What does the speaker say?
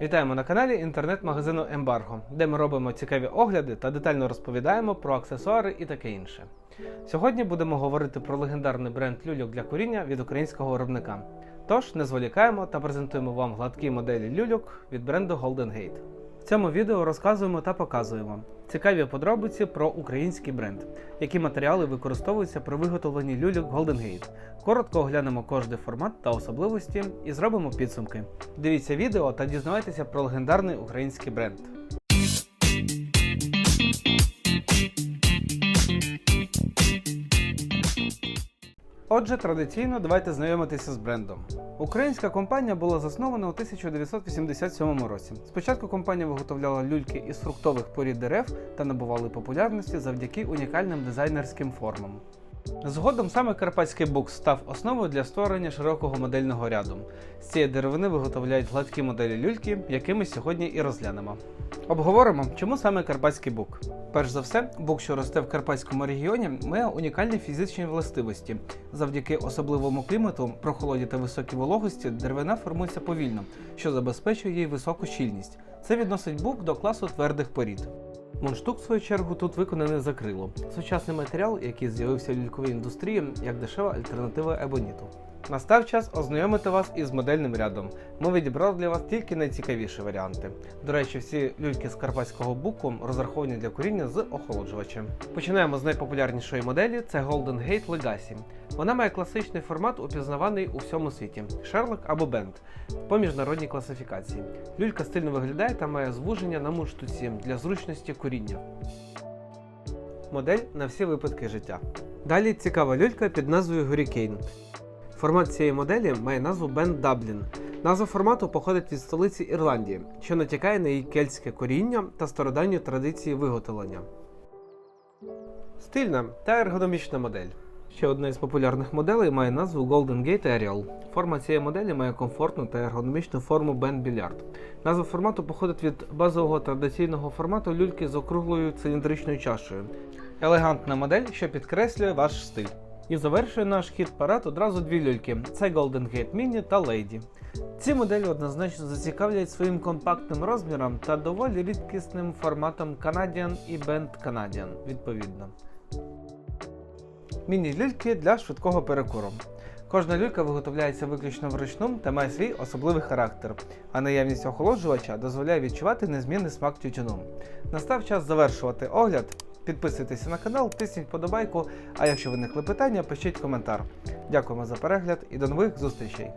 Вітаємо на каналі інтернет-магазину Ембарго, де ми робимо цікаві огляди та детально розповідаємо про аксесуари і таке інше. Сьогодні будемо говорити про легендарний бренд люльок для куріння від українського виробника. Тож не зволікаємо та презентуємо вам гладкі моделі люльок від бренду Golden Gate. Цьому відео розказуємо та показуємо цікаві подробиці про український бренд, які матеріали використовуються при виготовленні люльок Golden Gate. Коротко оглянемо кожний формат та особливості і зробимо підсумки. Дивіться відео та дізнавайтеся про легендарний український бренд. Отже, традиційно давайте знайомитися з брендом. Українська компанія була заснована у 1987 році. Спочатку компанія виготовляла люльки із фруктових порід дерев та набували популярності завдяки унікальним дизайнерським формам. Згодом саме карпатський бук став основою для створення широкого модельного ряду. З цієї деревини виготовляють гладкі моделі люльки, які ми сьогодні і розглянемо. Обговоримо, чому саме карпатський бук. Перш за все, бук, що росте в карпатському регіоні, має унікальні фізичні властивості. Завдяки особливому клімату, прохолоді та високій вологості деревина формується повільно, що забезпечує їй високу щільність. Це відносить бук до класу твердих порід. Мундштук, в свою чергу, тут виконаний з акрилу. Сучасний матеріал, який з'явився в ліковій індустрії як дешева альтернатива ебоніту. Настав час ознайомити вас із модельним рядом. Ми відібрали для вас тільки найцікавіші варіанти. До речі, всі люльки з карпатського буку розраховані для куріння з охолоджувачем. Починаємо з найпопулярнішої моделі це Golden Gate Legacy. Вона має класичний формат, упізнаваний у всьому світі Sherlock або Bend по міжнародній класифікації. Люлька стильно виглядає та має звуження на мундштуці для зручності куріння. Модель на всі випадки життя. Далі цікава люлька під назвою Hurricane. Формат цієї моделі має назву Bend Dublin. Назва формату походить від столиці Ірландії, що натякає на її кельтське коріння та стародавні традиції виготовлення. Стильна та ергономічна модель. Ще одна із популярних моделей має назву Golden Gate Aerial. Форма цієї моделі має комфортну та ергономічну форму Bend Billiard. Назва формату походить від базового традиційного формату люльки з округлою циліндричною чашею. Елегантна модель, що підкреслює ваш стиль. І завершує наш хід парад одразу дві люльки: це Golden Gate Mini та Lady. Ці моделі однозначно зацікавлять своїм компактним розміром та доволі рідкісним форматом Canadian і Bend Canadian, відповідно. Міні-люльки для швидкого перекуру. Кожна люлька виготовляється виключно вручну та має свій особливий характер, а наявність охолоджувача дозволяє відчувати незмінний смак тютюну. Настав час завершувати огляд. Підписуйтеся на канал, тисніть подобайку, а якщо виникли питання, пишіть коментар. Дякуємо за перегляд і до нових зустрічей!